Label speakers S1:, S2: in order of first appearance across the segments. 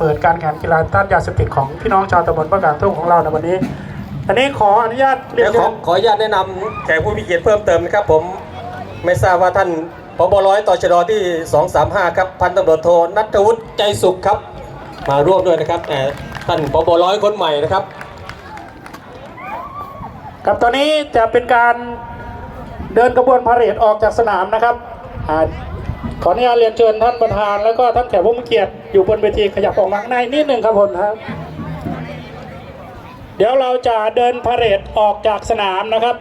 S1: เปิดการแข่งขันกีฬาต้านยาเสพติดของพี่น้องชาวตำบลประกางทุ่งของเราในวันนี้ อันนี้ขออนุญาตเรีย
S2: เดี๋
S1: น
S2: วขอขออนุญาตแนะนำแขกผู้มีเกียรติเพิ่มเติมนะครับผมไม่ทราบว่าท่านปบร้อยต่อชดที่ 235 ครับพันตำรวจโทนัทวุฒิใจสุขครับ มาร่วมด้วยนะครับแต่ท่านปบร้อยคนใหม่นะครับ
S1: ครับตอนนี้จะเป็นการเดินกระบวนพาเหรดออกจากสนามนะครับ ขออนุญาตเรียนเชิญท่านประธาน แล้วก็ท่านแขกผู้มีเกียรติอยู่บนเวทีขยับออกมาข้างในนิดหนึ่งครับผมครับ เดี๋ยวเราจะเดินพาเหรดออกจากสนามนะครับ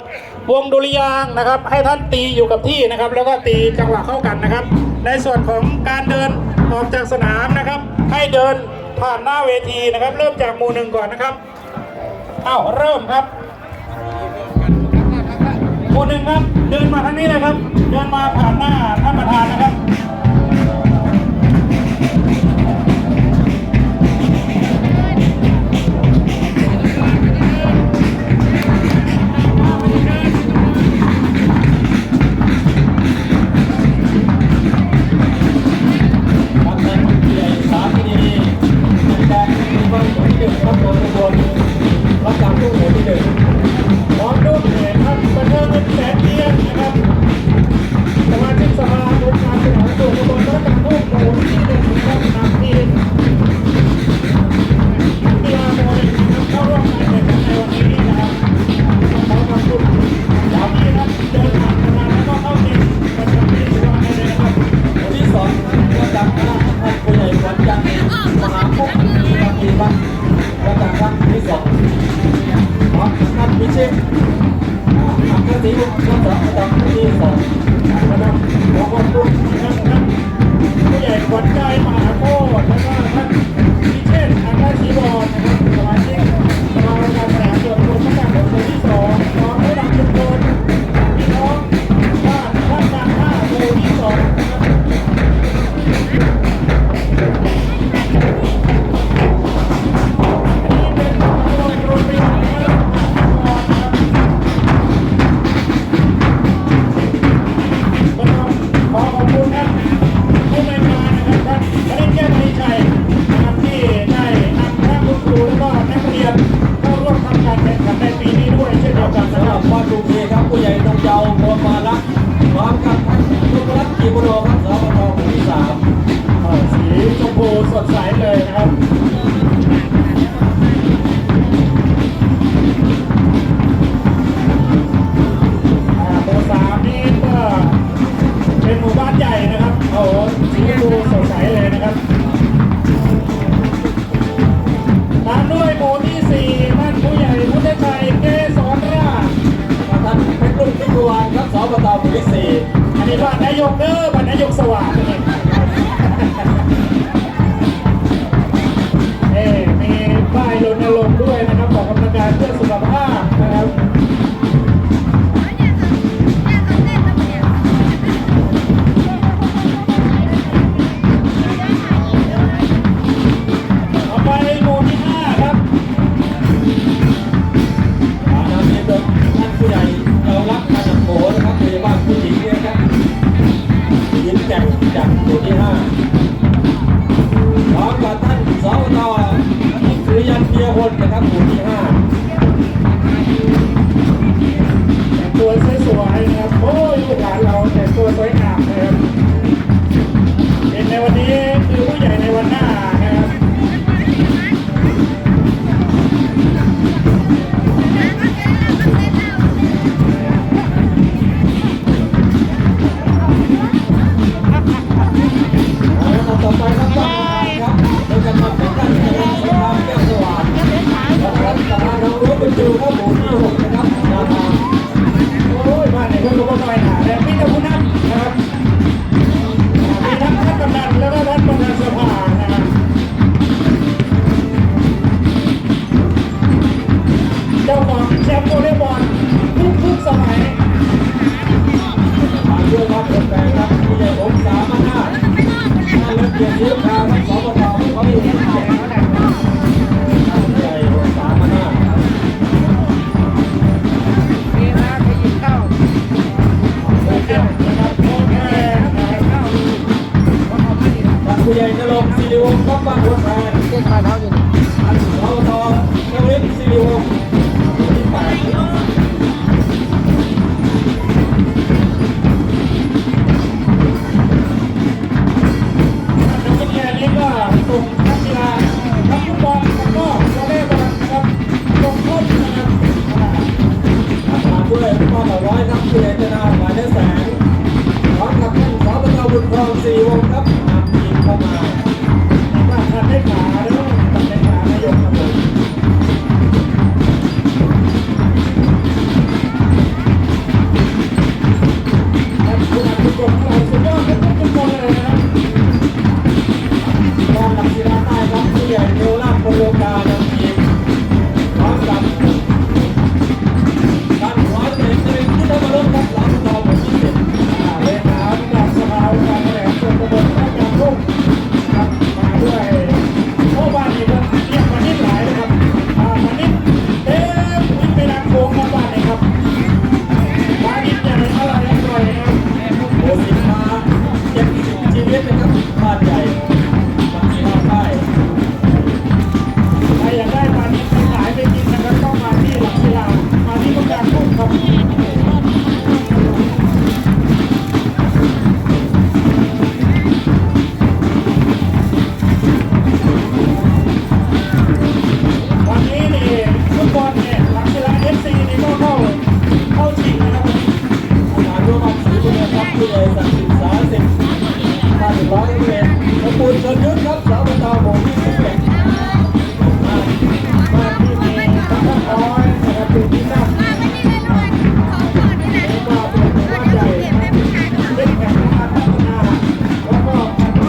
S1: วงดุริยางนะครับ ให้ท่านตีอยู่กับที่นะครับ แล้วก็ตีจังหวะเข้ากันนะครับ ในส่วนของการเดินออกจากสนามนะครับ ให้เดินผ่านหน้าเวทีนะครับ เริ่มจากหมู่หนึ่งก่อนนะครับอ้าวเริ่มครับ เดินมาทางนี้เลยครับ เดินมาผ่านหน้าท่านประธานนะครับ
S2: มี
S1: ป
S2: ฏิบั กัน
S1: นะสำค
S2: ห
S1: รั
S2: รั
S1: บบ
S2: พ่อลุงเอครับผู้ใหญ่ตงเยา ที่สี่
S1: อันนี้บ้านนายก
S2: เด้
S1: อบ้านนายกสว่าง
S2: แกร่งจากหมู่ที่ห้าพร้อมกับท่านสวตที่สุริยันเพียพลนะครับหมู่ที่ห้า
S1: แต่งตัวสวยๆนะครับโอ้ยลูกหลานเราแต่งตัวสวย
S2: จ้าบอง
S1: แชมป์โวอลเลย์บอลทุกทุกสมัย
S2: มาด้วยครับนแฟนครับผู้ใหญ่ผมสามห้าน่าเล่นเกียรติยุทธาทั้งส
S1: อ
S2: ง
S1: ป
S3: ระ
S1: กองเขาอยู่ที่
S3: แข่ง
S1: ผู้ใหญ่ผมสา
S3: มารถน่าผู้ใหญ่นร
S1: งค์ศิ
S3: ริวงศ์ก็บ้านหัวแทนเจ้าชา
S1: ยเท้าอยู่ เราสี่วงครับ Amen.